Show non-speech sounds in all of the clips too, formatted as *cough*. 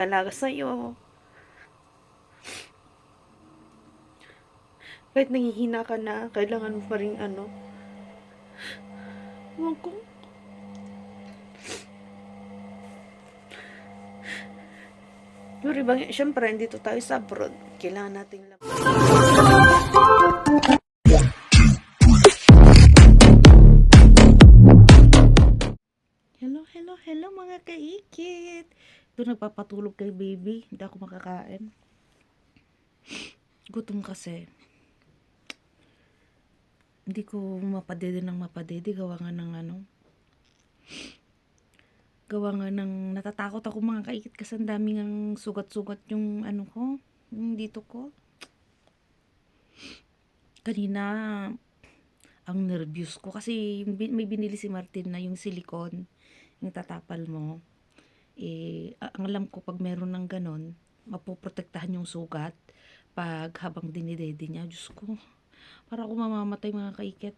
Talaga sa'yo. Kahit nangihina ka na, kailangan mo pa rin ano. Ewan ko. Pero ibang, syempre, dito tayo sa abroad. Kailangan nating lam- Hello, hello, hello mga kaikit. Doon nagpapatulog kay baby. Hindi ako makakain. Gutom kasi. Hindi ko mapadede ng mapadede. Gawa nga ng ano. Gawa nga ng natatakot ako mga kaikit kasi ang daming ang sugat-sugat yung ano ko. Yung dito ko. Kanina, ang nervous ko kasi may binili si Martin na yung silicone yung tatapal mo, eh, ang alam ko pag meron ng ganon, mapoprotektahan yung sugat pag habang dinidede niya. Diyos ko, para ako mamamatay mga kaikit.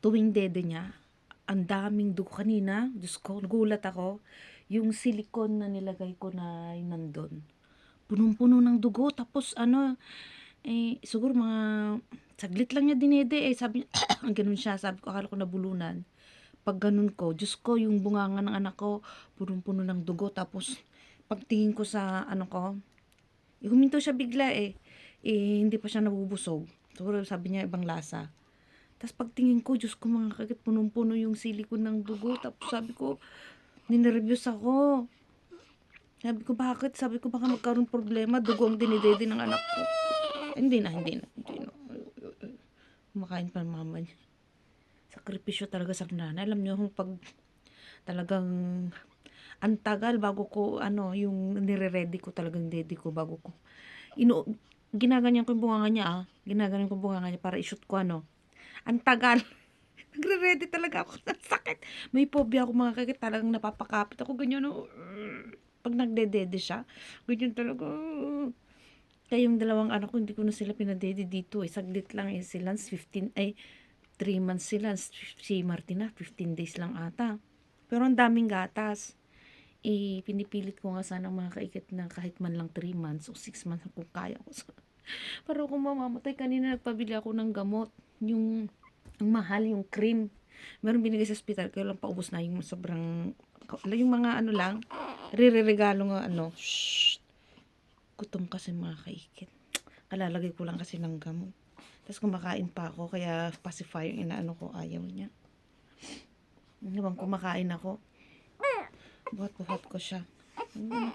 Tuwing dede niya, ang daming dugo kanina. Diyos ko, gulat ako. Yung silicone na nilagay ko na nandun. Punong-puno ng dugo. Tapos ano, eh, siguro mga saglit lang niya dinede eh. Sabi niya, *coughs* ganun siya. Sabi ko, akala ko nabulunan pag ganun ko, Diyos ko, yung bunganga ng anak ko, punong-puno ng dugo. Tapos, pagtingin ko sa, ano ko, eh, huminto siya bigla eh. Eh, hindi pa siya nabubusog. Siguro sabi niya ibang lasa. Tapos pagtingin ko, Diyos ko, mga kagit, punong-puno yung silikon ng dugo. Tapos sabi ko, ninervyos ako. Sabi ko, bakit? Sabi ko, baka magkaroon problema. Dugo ang dinidede ng anak ko. Hindi na, hindi na, hindi na. Kumakain pa mama niya sakripisyo talaga sa nanay. Alam niyo, kung pag talagang ang tagal bago ko, ano, yung nire-ready ko talagang ready ko bago ko. Ino, ginaganyan ko yung bunganga niya, ah. Ginaganyan ko yung bunganga niya para i-shoot ko, ano. Ang tagal. *laughs* Nagre-ready talaga ako. Ang sakit. May phobia ako mga kakit. Talagang napapakapit ako. Ganyan, no. Pag nagde-dede siya, ganyan talaga. Kaya yung dalawang anak ko, hindi ko na sila pinadede dito eh. Saglit lang eh. Sila 15, ay, 3 months sila. Si Martina, 15 days lang ata. Pero ang daming gatas. Eh, pinipilit ko nga sana mga kaikit na kahit man lang 3 months o 6 months kung kaya ko. Para *laughs* kung mamamatay, kanina nagpabili ako ng gamot. Yung, ang mahal, yung cream. Meron binigay sa hospital, kaya lang paubos na yung sobrang, yung mga ano lang, re-regalo nga ano, shh, gutom kasi mga kaikit. Kalalagay ko lang kasi ng gamot. Tapos kumakain pa ako, kaya pacifier yung inaano ko, ayaw niya. Habang kumakain ako, buhat-buhat ko siya. Mm.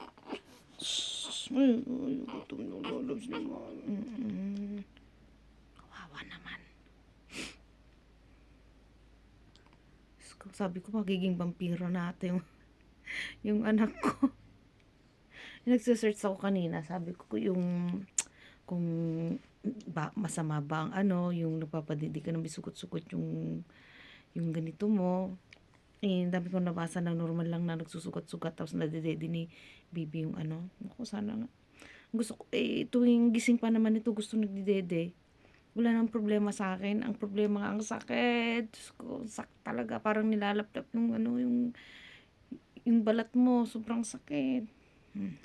Ay, naman. Kawawa naman. Sabi ko, magiging vampiro na ata yung, yung anak ko. Nagsisearch ako kanina, sabi ko yung kung ba, masama ba ang ano, yung nagpapadidi ka ng bisugot-sugot yung yung ganito mo. Eh, dami kong nabasa na normal lang na nagsusugat-sugat tapos nadedede ni baby yung ano. Ako, sana nga. Gusto ko, eh, tuwing gising pa naman ito, gusto nagdidede. Wala nang problema sa akin. Ang problema nga, ang sakit. Diyos ko, sak talaga. Parang nilalaptap yung ano, yung yung balat mo. Sobrang sakit. Hmm.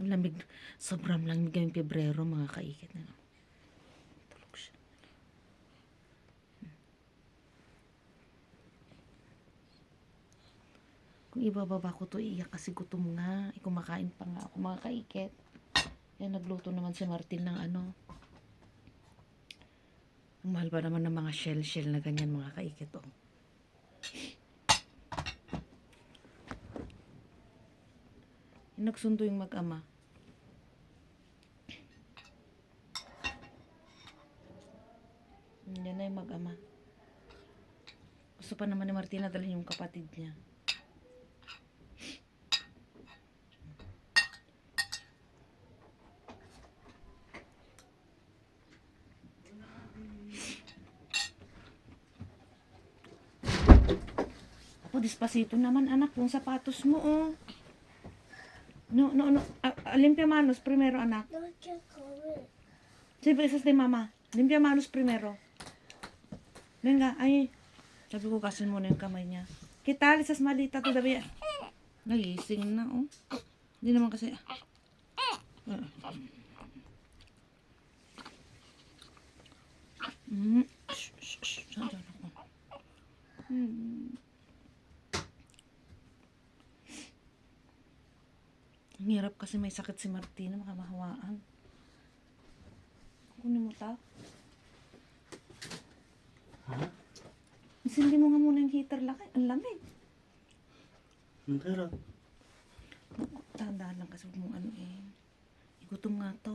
Ang lamig. Sobrang lamig ngayong Pebrero, mga kaikit na. Tulog siya. Kung ibababa ko to, iiyak kasi gutom nga. Eh, kumakain pa nga ako, mga kaikit. Yan, nagluto naman si Martin ng ano. Ang mahal pa naman ng mga shell-shell na ganyan, mga kaikit, oh. Nagsundo yung mag-ama. Yan na yung mag-ama. Gusto ni dalhin yung kapatid niya. Ako, dispasito naman anak, yung sapatos mo oh. No, no, no. Limpia manos primero, anak. No, can't call it. Siyempre, esas de mama. Limpia manos primero. Venga, ay. Sabi ko, kasin muna yung kamay niya. ¿Qué tal esas malitas todavía? Nagising na, oh. Hindi naman kasi... Mm. Shh, shh? Hmm. Ang hirap kasi may sakit si Martina, makamahawaan. Kunin mo ta. Ha? Isindi mo nga muna yung heater laki. Ang lamig. Ang sarap. Tandaan lang kasi mong ano eh. Igutom nga to.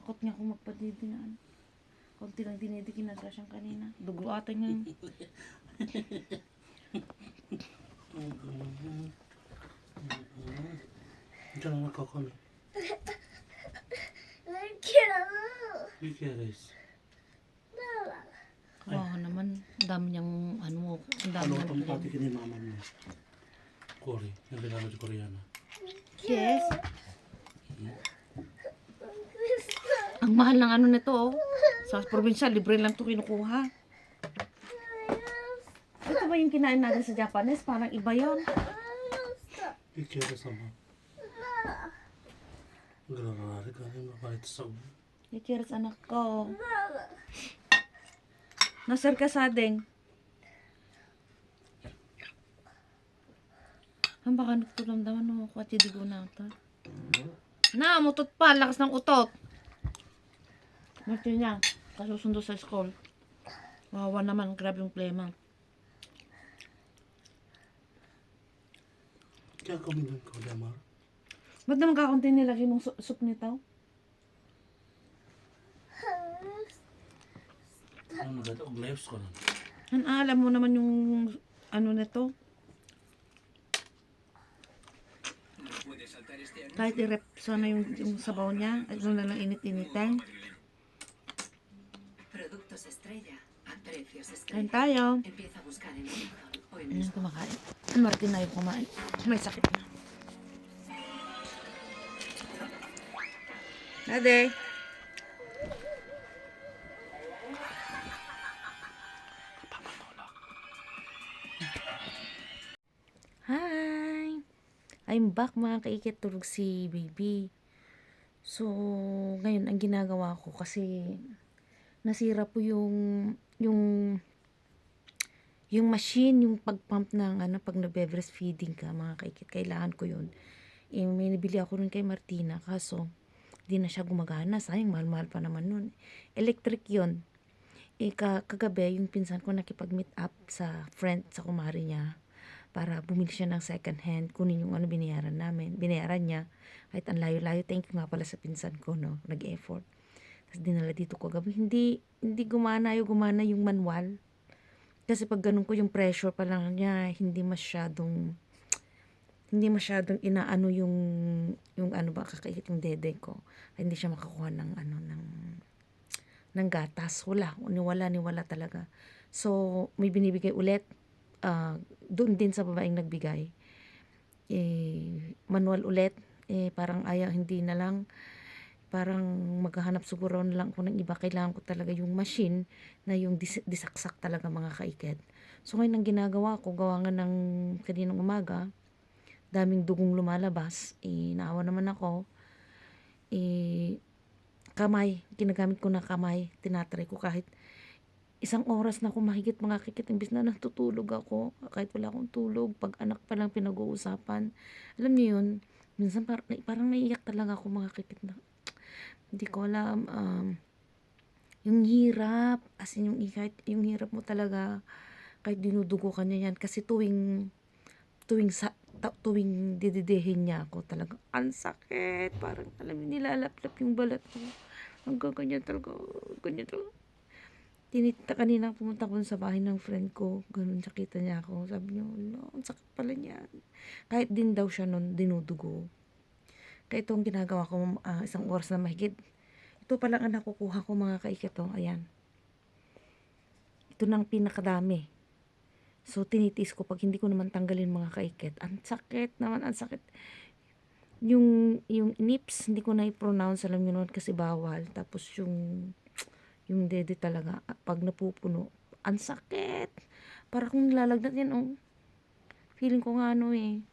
Takot nga akong magpadidinaan. Kunti lang dinidikin na siya siyang kanina. Dugo ata nga yun. Diyan ang nakakami. Look at all. Look at this. Kawawa naman. Dami niyang ano. Ang dami Ano ang pati kini mama mo? Kori. Yung regalo sa Koreana. Yes. Ang mahal ng ano nito oh. Sa probinsya, libre lang to kinukuha. Ito ba yung kinain natin sa Japanese? Parang iba yun. BKRS naman. Grabe ka rin mapalit sa ulo. Cheers anak ko. Nasir ka sa ding. Ang baka nagtulamdaman mo ko at digo na ito. Na, mutot pa. Lakas ng utot. Martin niya. Kasusundo sa school. Wawa naman. Grabe yung plema. Kaya kami nun ko, Damar. Ba't naman kakunti nilagay mong soup nito? Ano na og lives ko nun. An alam mo naman yung ano nito. Kahit i-rep sana yung, yung sabaw niya, at na lang init-initan. Productos estrella a precios Kain estrella. tayo. Empieza a buscar en Amazon o en Ayun, kumakain. Ang Martin na yung kumain. May sakit na. Ade. Hi! I'm back mga kaikit tulog si baby. So, ngayon ang ginagawa ko kasi nasira po yung yung yung machine, yung pagpump ng ano, pag nagbe-breastfeeding ka, mga kaikit, kailangan ko yun. Eh, may nabili ako nun kay Martina, kaso, di na siya gumagana. Sayang, mahal-mahal pa naman nun. Electric yun. Eh, ka- kagabi, yung pinsan ko nakipag-meet up sa friend, sa kumari niya, para bumili siya ng second hand, kunin yung ano binayaran namin, binayaran niya, kahit ang layo-layo, thank you nga pala sa pinsan ko, no, nag-effort. Tapos dinala dito ko gabi, hindi, hindi gumana yung gumana yung manual. Kasi pag ganun ko yung pressure pa lang niya, hindi masyadong hindi masyadong inaano yung yung ano ba kakait yung dede ko. Ay, hindi siya makakuha ng ano ng ng gatas. Wala, ni wala ni wala talaga. So, may binibigay ulit ah, doon din sa babaeng nagbigay. Eh, manual ulit. Eh, parang ayaw, hindi na lang parang maghahanap siguro na lang ako ng iba. Kailangan ko talaga yung machine na yung dis- disaksak talaga mga kaiket. So ngayon ang ginagawa ko, gawa nga ng kaninang umaga, daming dugong lumalabas. Eh, naawa naman ako. Eh, kamay, ginagamit ko na kamay. Tinatry ko kahit isang oras na ako mahigit mga kikit. Imbis na natutulog ako, kahit wala akong tulog, pag anak pa lang pinag-uusapan. Alam niyo yun, minsan par- parang naiiyak talaga ako mga kikit na hindi ko alam um, yung hirap as in yung kahit yung hirap mo talaga kahit dinudugo ka niya yan kasi tuwing tuwing sa tuwing dididehin niya ako talaga ang sakit parang alam nilalaplap yung balat ko hanggang ganyan talaga ganyan talaga tinita kanina pumunta ko sa bahay ng friend ko ganun nakita niya ako sabi niya no, ang sakit pala niyan kahit din daw siya nun dinudugo kaya itong ginagawa ko ah, isang oras na mahigit. Ito pa lang ang nakukuha ko mga kaikito. Ayan. Ito nang pinakadami. So, tinitis ko pag hindi ko naman tanggalin mga kaikit. Ang sakit naman, ang sakit. Yung, yung nips, hindi ko na i-pronounce, alam nyo naman kasi bawal. Tapos yung, yung dede talaga, pag napupuno, ang sakit. Para kung nilalagnat yan, oh. Feeling ko nga ano eh.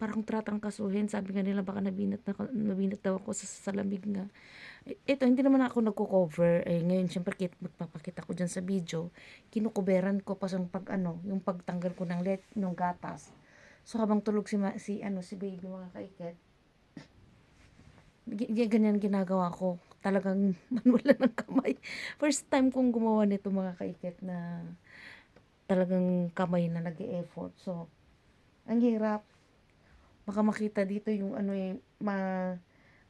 parang tratang kasuhin. Sabi nga nila baka nabinat, na, nabinat daw ako sa salamig nga. Eh, Ito, hindi naman ako nagko-cover. Eh, ngayon, syempre, kit, magpapakita ko dyan sa video. Kinukuberan ko pa yung pag, ano, yung pagtanggal ko ng let, ng gatas. So, habang tulog si, si, ano, si baby, mga kaiket, ganyan ginagawa ko. Talagang *laughs* manual lang ng kamay. First time kong gumawa nito mga kaiket na talagang kamay na nag effort So, ang hirap. Baka makita dito yung ano eh, ma,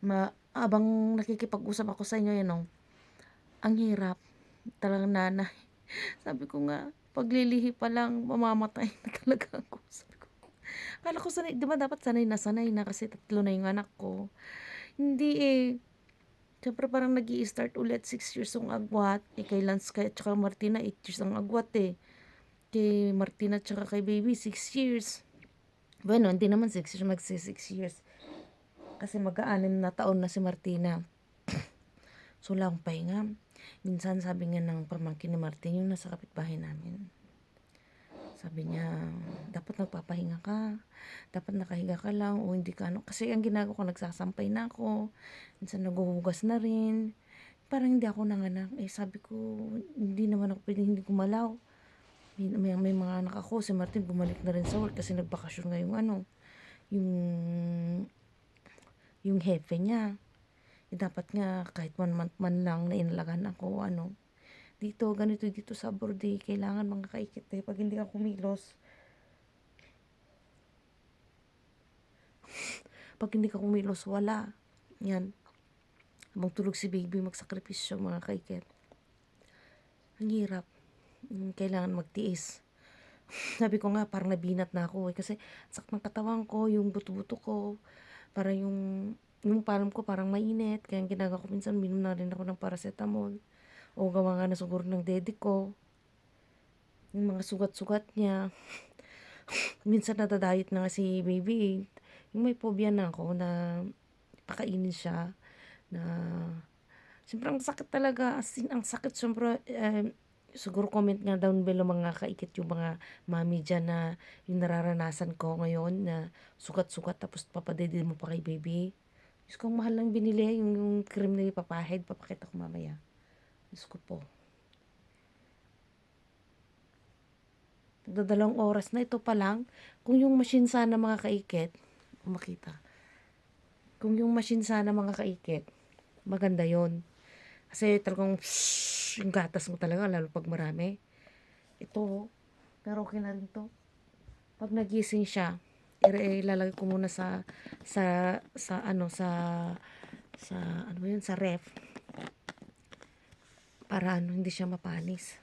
ma, abang nakikipag-usap ako sa inyo, yan oh. Ang hirap. Talagang nanay. *laughs* Sabi ko nga, paglilihi pa lang, mamamatay na talaga ako. Sabi ko, Kala ko sanay, di ba dapat sanay na sanay na kasi tatlo na yung anak ko. Hindi eh. Siyempre parang nag start ulit 6 years ang agwat. Eh kay Lance kay tsaka Martina 8 years ang agwat eh. Kay Martina tsaka kay baby 6 years. Bueno, hindi naman 6 years, magsi 6 years. Kasi mag-aanim na taon na si Martina. *coughs* so lang pahinga. Minsan sabi nga ng pamangkin ni Martin, yung nasa kapitbahay namin. Sabi niya, dapat nagpapahinga ka. Dapat nakahiga ka lang o hindi ka ano. Kasi ang ginagawa ko, nagsasampay na ako. Minsan naguhugas na rin. Parang hindi ako nanganak. Eh sabi ko, hindi naman ako pwedeng hindi gumalaw. May, may, may mga anak ako. Si Martin bumalik na rin sa work kasi nagbakasyon nga yung ano. Yung, yung hefe niya. Eh, dapat nga kahit one month man lang na inalagan ako ano dito, ganito dito sa borde, kailangan mga kaikit eh. Pag hindi ka kumilos, *laughs* pag hindi ka kumilos, wala. Yan. Habang tulog si baby, magsakripisyo mga kaikit. Ang hirap. Mm, Kailangan magtiis. *laughs* Sabi ko nga, parang nabinat na ako eh. Kasi sak ng katawan ko, yung buto-buto ko, para yung, yung palm ko parang mainit. Kaya ang ginagawa ko minsan, minom na rin ako ng paracetamol o gawa nga na siguro ng daddy ko. Yung mga sugat-sugat niya. *laughs* Minsan natadayot na nga si baby. Yung may phobia na ako na pakainin siya. Na Siyempre, ang sakit talaga. As in, ang sakit. Siyempre, eh, siguro comment nga down below mga kaikit yung mga mami dyan na yung nararanasan ko ngayon na sugat-sugat tapos papadede mo pa kay baby. Diyos ko, ang mahal lang binili yung, yung cream na ipapahid. Papakita ko mamaya. Diyos ko po. Nagdadalawang oras na ito pa lang. Kung yung machine sana mga kaikit, makita. Kung yung machine sana mga kaikit, maganda yon Kasi talagang psh, yung gatas mo talaga, lalo pag marami. Ito, pero okay na rin to. Pag nagising siya, ilalagay ko muna sa sa sa ano sa sa ano yun sa ref para ano, hindi siya mapanis.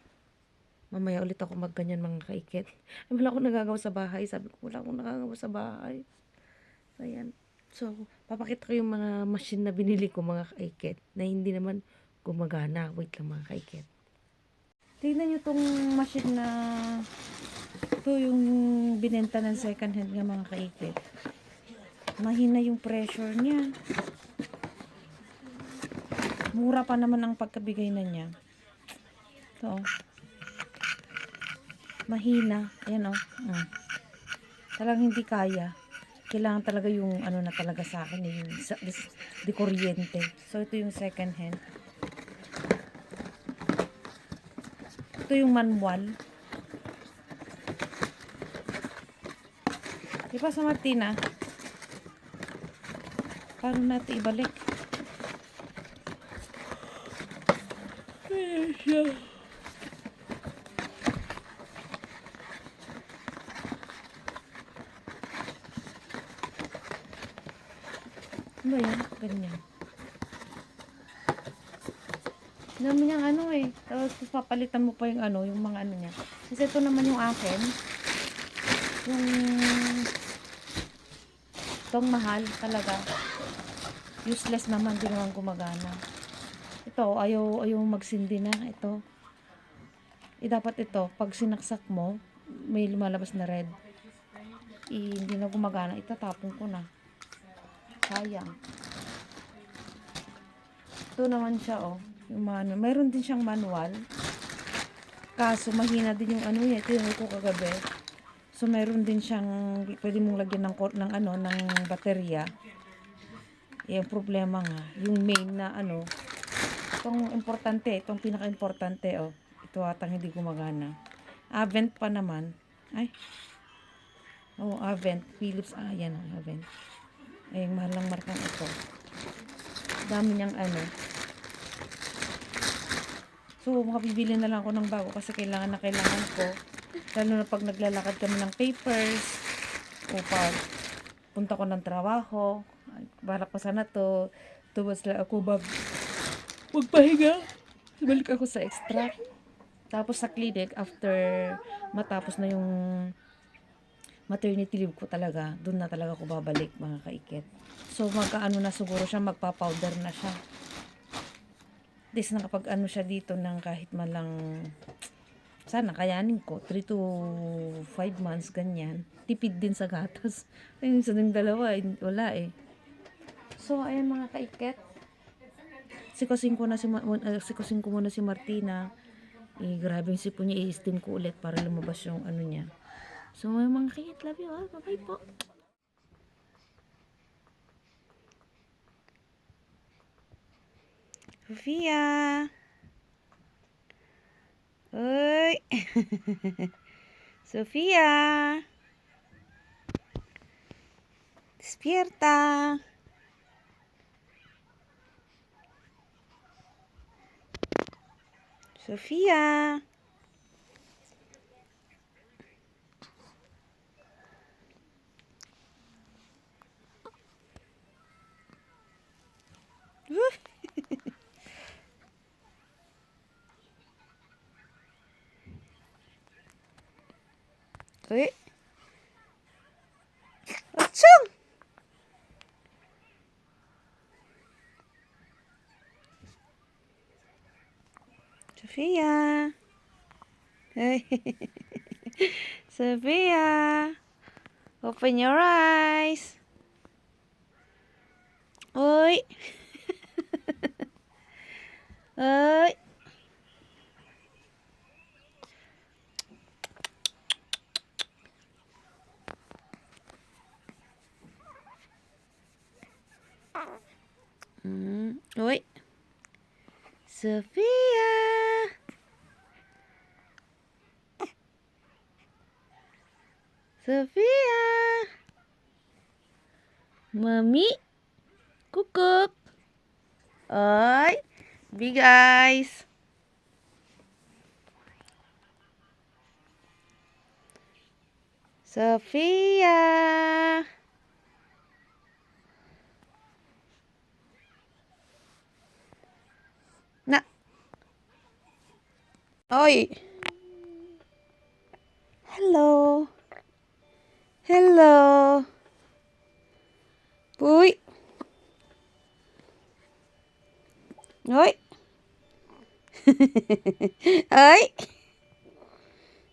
Mamaya ulit ako magganyan mga kaikit. Ay, wala akong nagagawa sa bahay. Sabi ko, wala akong nagagawa sa bahay. So, ayan. So, papakita ko yung mga machine na binili ko mga kaikit na hindi naman gumagana. Wait lang mga kaikit. Tingnan nyo tong machine na ito yung binenta ng second hand nga mga kaikit. Mahina yung pressure niya. Mura pa naman ang pagkabigay na niya. Ito. oh. Mahina. Ayan. Oh. Mm. Talagang hindi kaya. Kailangan talaga yung ano na talaga sa akin. eh, Yung di kuryente. So, ito yung second hand. Ito yung manual. Di ba sa Martina? Paano natin ibalik? Ayan siya. Ano ba yan? Ganyan. Dami niyang ano eh. Tapos papalitan mo pa yung ano, yung mga ano niya. Kasi ito naman yung akin. Yung itong mahal talaga. Useless naman, di naman gumagana. Ito, ayaw, ayaw magsindi na. Ito. Eh, dapat ito, pag sinaksak mo, may lumalabas na red. Eh, hindi na gumagana. Itatapon ko na. Sayang. Ito naman siya, oh. Yung manual. Mayroon din siyang manual. Kaso, mahina din yung ano niya. Ito yung ko kagabi. So meron din siyang pwede mong lagyan ng ng ano ng baterya. Yung problema nga, yung main na ano, itong importante, itong pinaka-importante oh. Ito atang hindi gumagana. Avent pa naman. Ay. Oh, Avent. Philips. Ah, yan ang Avent. Ay, yung mahal ng markang ito. Dami niyang ano. So, makabibili na lang ako ng bago kasi kailangan na kailangan ko. Lalo na pag naglalakad kami ng papers o pag punta ko ng trabaho. Ay, Balak ko sana to. Tuwas lang ako mag magpahinga. Balik ako sa extract. Tapos sa clinic, after matapos na yung maternity leave ko talaga, doon na talaga ako babalik mga kaikit. So magkaano na siguro siya, magpa-powder na siya. This na kapag ano siya dito ng kahit man lang sana kayanin ko 3 to 5 months ganyan tipid din sa gatas *laughs* ayun sa dalawa eh, wala eh so ayan mga kaiket sikusin ko na si uh, sikusin ko muna si Martina eh, grabe yung sipon niya i-steam ko ulit para lumabas yung ano niya so mga kaiket love you ah bye bye po Sofia Uy. *laughs* Sofía. Despierta. Sofía. Uy. *laughs* Sophia. Hey. Sophia. Open your eyes. Ơi. Ơi. Mm. Uy. Sophia. Sophia. Mami. Kukup. Ay. Big eyes. Sophia. Na. Oy. Hello. Hello. Uy. Oy. Ay.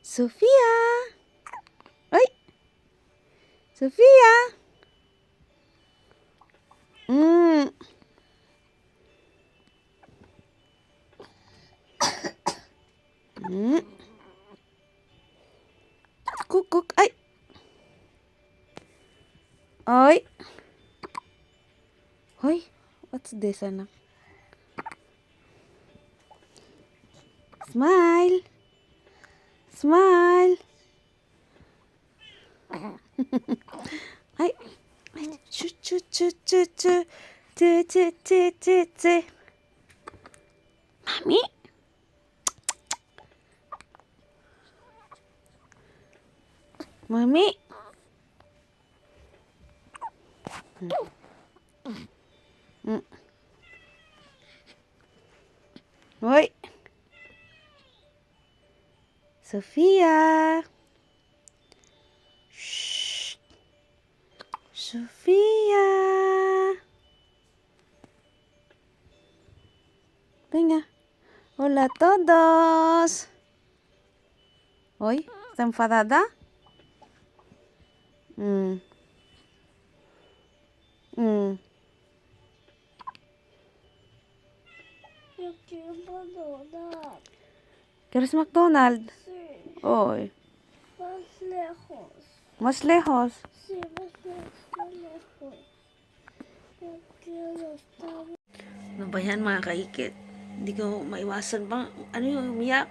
Sofia. Ay. Sofia. Mm. Mm. Kukuk. Ay. Ay. Hoy. What's this, anak? Smile. Smile. *laughs* Ay. Ay. Chu chu chu chu chu. Chu chu chu chu chu. Mami. Mami. Mm. Hoy. Sofia. Shh. Sofia. Venga. Hola a todos. Hoy, ¿está enfadada? Mm. Quiero McDonald's. ¿Quieres McDonald's? Sí, Hoy. más lejos. Mas lejos. Sí, más lejos. Yo quiero mga kaikit? Hindi ko maiwasan bang, ano yung umiyak?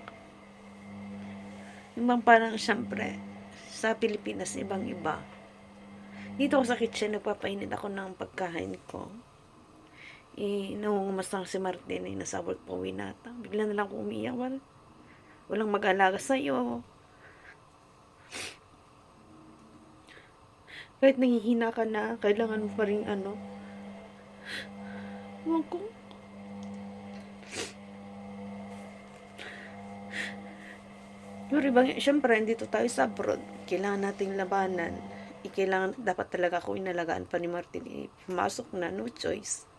Yung parang siyempre, sa Pilipinas, ibang iba. Dito ako sa kitchen, nagpapainit ako ng pagkain ko. Eh, nangungumas lang si Martin, eh, nasa work po nata. Bigla na lang ako umiyak, wal. Walang mag-alaga sa'yo. Kahit nangihina ka na, kailangan mo pa rin ano. Ewan ko. Pero ibang, syempre, dito tayo sa abroad. Kailangan nating labanan. Eh, kailangan, dapat talaga ako inalagaan pa ni Martin. Eh, pumasok na, no choice.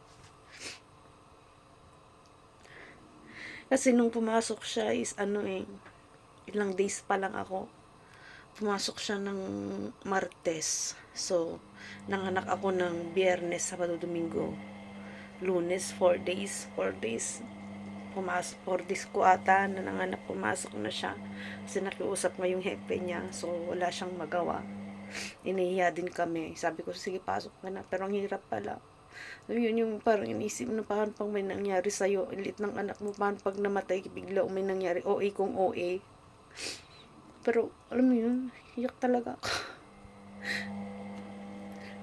Kasi nung pumasok siya is ano eh, ilang days pa lang ako. Pumasok siya ng Martes. So, nanganak ako ng Biyernes, Sabado, Domingo. Lunes, 4 days. 4 days. Pumasok, 4 days ko ata na nanganak, pumasok na siya. Kasi nakiusap nga yung hepe niya. So, wala siyang magawa. Inihiya din kami. Sabi ko, sige, pasok ka na. Pero ang hirap pala. So, yun yung parang inisip na paano pang may nangyari sa'yo. Ilit ng anak mo, paano pag namatay, bigla may nangyari. OA kung OA. Pero, alam mo yun, iyak talaga ako.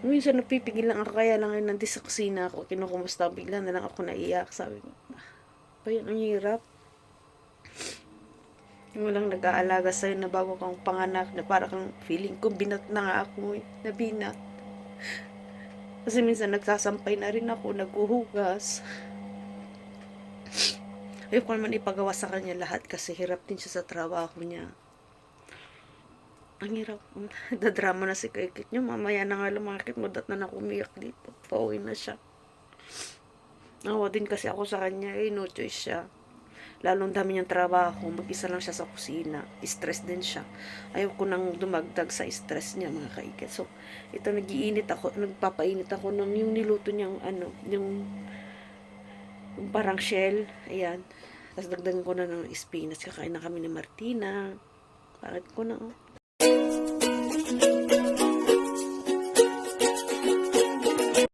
Minsan napipigil lang ako, kaya lang yun nandito sa kusina ako, kinukumusta bigla na lang ako naiyak. Sabi ko, "Ah, ba ang hirap. Yung walang nag-aalaga sa'yo na bago kang panganak, na parang kang feeling ko, binat na nga ako eh, nabinat. Kasi minsan nagsasampay na rin ako, naghuhugas. Ayoko naman ipagawa sa kanya lahat kasi hirap din siya sa trabaho niya. Ang hirap. *laughs* Dadrama na si Kaikit niyo. Mamaya na nga lumakit mo. Dat na nakumiyak dito. Pauwi na siya. Nawa din kasi ako sa kanya. Eh, no choice siya. Lalong dami niyang trabaho. Mag-isa lang siya sa kusina. Stress din siya. Ayaw ko nang dumagdag sa stress niya, mga kaikit. So, ito nagiinit ako. Nagpapainit ako ng yung niluto niyang ano, yung, yung parang shell. Ayan. Tapos dagdagan ko na ng spinach. Kakain na kami ni Martina. Bakit ko na, oh.